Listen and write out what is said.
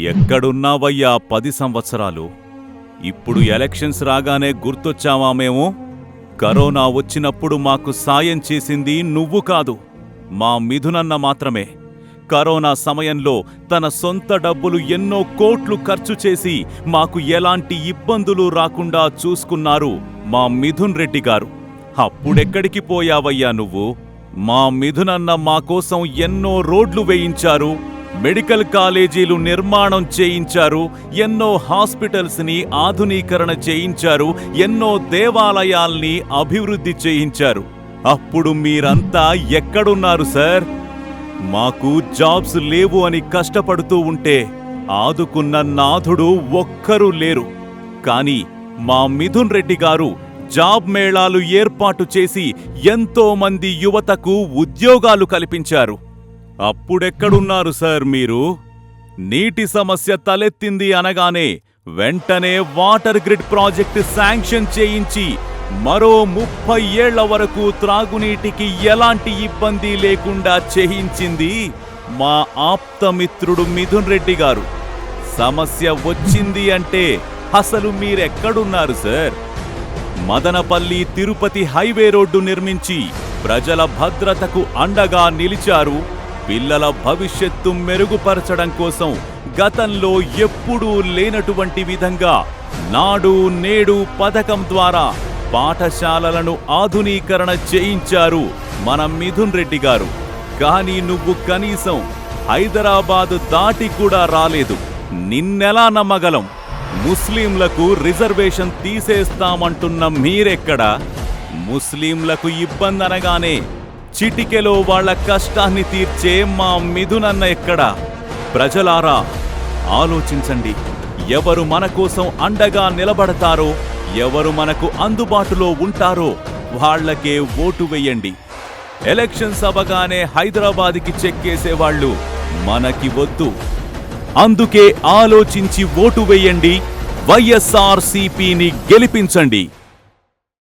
ఎక్కడున్నావయ్యా పది సంవత్సరాలు? ఇప్పుడు ఎలక్షన్స్ రాగానే గుర్తొచ్చావా మేము? కరోనా వచ్చినప్పుడు మాకు సాయం చేసింది నువ్వు కాదు మా మిథునన్న మాత్రమే. కరోనా సమయంలో తన సొంత డబ్బులు ఎన్నో కోట్లు ఖర్చు చేసి మాకు ఎలాంటి ఇబ్బందులు రాకుండా చూసుకున్నారు మా మిథున్ రెడ్డి గారు. అప్పుడెక్కడికి పోయావయ్యా నువ్వు? మా మిథునన్న మా కోసం ఎన్నో రోడ్లు వేయించారు మెడికల్ కాలేజీలు నిర్మాణం చేయించారు ఎన్నో హాస్పిటల్స్ని ఆధునీకరణ చేయించారు ఎన్నో దేవాలయాల్ని అభివృద్ధి చేయించారు. అప్పుడు మీరంతా ఎక్కడున్నారు సార్? మాకు జాబ్స్ లేవు అని కష్టపడుతూ ఉంటే ఆదుకున్న నాథుడు ఒక్కరూ లేరు. కానీ మా మిథున్ రెడ్డి గారు జాబ్ మేళాలు ఏర్పాటు చేసి ఎంతోమంది యువతకు ఉద్యోగాలు కల్పించారు. అప్పుడెక్కడున్నారు సార్ మీరు? నీటి సమస్య తలెత్తింది అనగానే వెంటనే వాటర్ గ్రిడ్ ప్రాజెక్ట్ శాంక్షన్ చేయించి మరో ముప్పై ఏళ్ళ వరకు త్రాగునీటికి ఎలాంటి ఇబ్బంది లేకుండా చేయించింది మా ఆప్తమిత్రుడు మిథున్ రెడ్డి గారు. సమస్య వచ్చింది అంటే అసలు మీరెక్కడున్నారు sir? Madanapalle Tirupati highway road నిర్మించి ప్రజల భద్రతకు అండగా నిలిచారు పిల్లల భవిష్యత్తు మెరుగుపరచడం కోసం గతంలో ఎప్పుడూ లేనటువంటి విధంగా నాడు నేడు పథకం ద్వారా పాఠశాలలను ఆధునీకరణ చేయించారు మన మిథున్ రెడ్డి గారు. కానీ నువ్వు కనీసం హైదరాబాదు దాటి కూడా రాలేదు. నిన్నెలా నమ్మగలం? ముస్లింలకు రిజర్వేషన్ తీసేస్తామంటున్న మీరెక్కడా? ముస్లింలకు ఇబ్బంది అనగానే చిటికెలో వాళ్ళ కష్టాన్ని తీర్చే మా మిథునన్న ఎక్కడ? ప్రజలారా ఆలోచించండి. ఎవరు మన కోసం అండగా నిలబడతారో ఎవరు మనకు అందుబాటులో ఉంటారో వాళ్ళకే ఓటు వెయ్యండి ఎలక్షన్స్ అవగానే హైదరాబాద్కి చెక్కేసేవాళ్ళు మనకి వద్దు. అందుకే ఆలోచించి ఓటు వెయ్యండి వైఎస్ఆర్ సిపిని గెలిపించండి.